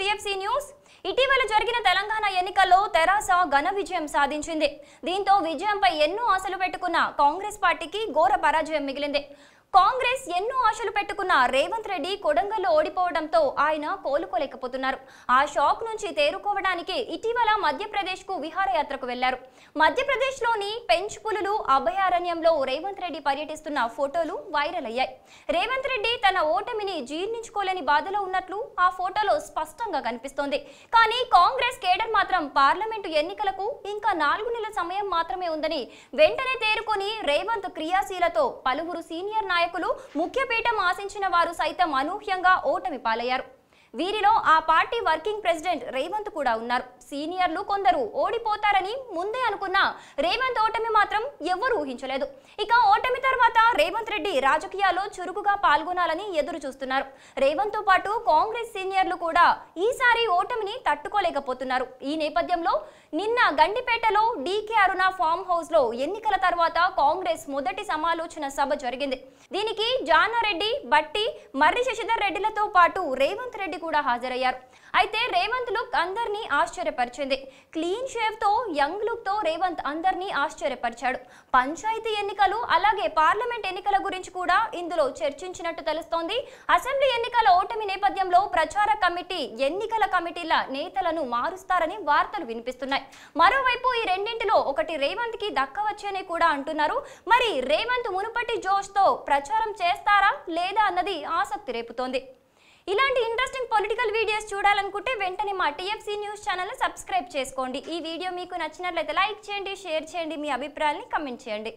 TFC news. ఇటీవల జరిగిన తెలంగాణ ఎన్నికల్లో తెరాస ఘన విజయం సాధించింది. దీంతో విజయంపై ఎన్నో ఆశలు పెట్టుకున్న కాంగ్రెస్ పార్టీకి ఘోర పరాజయం మిగిలింది. కాంగ్రెస్ ఎన్నో ఆశలు పెట్టుకున్న రేవంత్ రెడ్డి కొడంగల్లో ఓడిపోవడంతో ఆయన కోలుకోలేకపోతున్నారు. ఆ షాక్ నుంచి తేరుకోవడానికి ఇటీవల మధ్యప్రదేశ్కు విహారయాత్రకు వెళ్ళారు. మధ్యప్రదేశ్లోని పెంచ్ పులులు అభయారణ్యంలో రేవంత్ రెడ్డి పర్యటిస్తున్న ఫోటోలు వైరల్ అయ్యాయి. రేవంత్ రెడ్డి తన ఓటమిని జీర్ణించుకోలేని బాధలో ఉన్నట్లు ఆ ఫోటోలో స్పష్టంగా కనిపిస్తోంది. కానీ కాంగ్రెస్ కేడర్ మాత్రం పార్లమెంటు ఎన్నికలకు ఇంకా నాలుగు నెలల సమయం మాత్రమే ఉందని వెంటనే తేరుకొని రేవంత్ క్రియాశీలతో పలువురు సీనియర్ నాయకులు ముఖ్యపీఠం ఆశించిన వారు సైతం అనూహ్యంగా ఓటమి పాలయ్యారు. వీరిలో ఆ పార్టీ వర్కింగ్ ప్రెసిడెంట్ రేవంత్ కూడా ఉన్నారు. సీనియర్లు కొందరు ఓడిపోతారని ముందే అనుకున్న రేవంత్ ఓటమి మాత్రం ఎవ్వరూ ఊహించలేదు. ఇక ఓటమి తర్వాత రేవంత్ రెడ్డి రాజకీయాల్లో చురుకుగా పాల్గొనాలని ఎదురు చూస్తున్నారు. రేవంత్తో పాటు కాంగ్రెస్ సీనియర్లు కూడా ఈసారి ఓటమిని తట్టుకోలేకపోతున్నారు. ఈ నేపథ్యంలో నిన్న గండిపేటలో డీకే అరుణ ఫామ్ హౌస్లో ఎన్నికల తర్వాత కాంగ్రెస్ మొదటి సమాలోచన సభ జరిగింది. దీనికి జానారెడ్డి బట్టి మర్రి శశిధర్ రెడ్డిలతో పాటు రేవంత్ రెడ్డి కూడా హాజరయ్యారు. అయితే రేవంత్ లుక్ అందరినీ ఆశ్చర్యపరిచింది. క్లీన్ షేవ్తో యంగ్ లుక్తో రేవంత్ అందరినీ ఆశ్చర్యపరిచాడు. పంచాయతీ ఎన్నికలు అలాగే పార్లమెంట్ ఎన్నికల గురించి కూడా ఇందులో చర్చించినట్టు తెలుస్తోంది. అసెంబ్లీ ఎన్నికల ఓటమి నేపథ్యంలో ప్రచార కమిటీ ఎన్నికల కమిటీల నేతలను మారుస్తారని వార్తలు వినిపిస్తున్నాయి. మరోవైపు ఈ రెండింటిలో ఒకటి రేవంత్కి దక్కవచ్చని కూడా అంటున్నారు. మరి రేవంత్ మునుపటి జోష్తో ప్రచారం చేస్తారా లేదా అన్నది ఆసక్తి రేపుతోంది. ఇలాంటి ఇంట్రెస్టింగ్ పొలిటికల్ వీడియోస్ చూడాలనుకుంటే వెంటనే మా టీఎఫ్సీ న్యూస్ ఛానల్ సబ్స్క్రైబ్ చేసుకోండి. ఈ వీడియో మీకు నచ్చినట్లయితే లైక్ చేయండి షేర్ చేయండి మీ అభిప్రాయాన్ని కమెంట్ చేయండి.